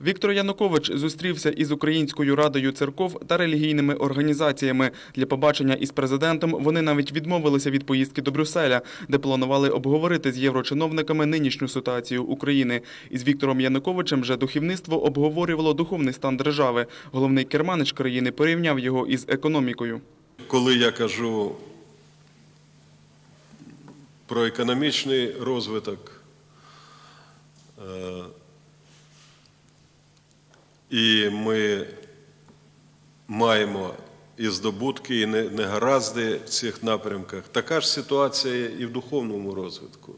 Віктор Янукович зустрівся із Українською радою церков та релігійними організаціями. Для побачення із президентом вони навіть відмовилися від поїздки до Брюсселя, де планували обговорити з єврочиновниками нинішню ситуацію України. Із Віктором Януковичем вже духовництво обговорювало духовний стан держави. Головний керманич країни порівняв його із економікою. Коли я кажу про економічний розвиток, е, і ми маємо і здобутки, і не- негаразди в цих напрямках, така ж ситуація і в духовному розвитку.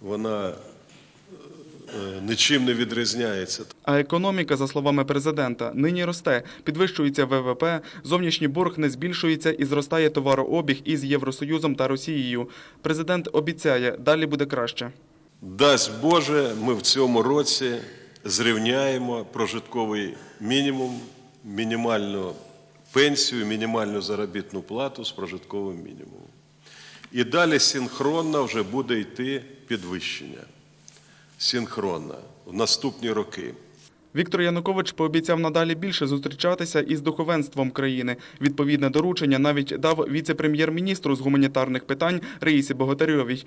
Вона е, нічим не відрізняється. А економіка, за словами президента, нині росте, підвищується ВВП, зовнішній борг не збільшується і зростає товарообіг із Євросоюзом та Росією. Президент обіцяє, далі буде краще. Дасть Боже, ми в цьому році зрівняємо прожитковий мінімум, мінімальну пенсію, мінімальну заробітну плату з прожитковим мінімумом. І далі синхронно вже буде йти підвищення. Синхронно в наступні роки. Віктор Янукович пообіцяв надалі більше зустрічатися із духовенством країни. Відповідне доручення навіть дав віце-прем'єр-міністру з гуманітарних питань Раїсі Богатарьовій.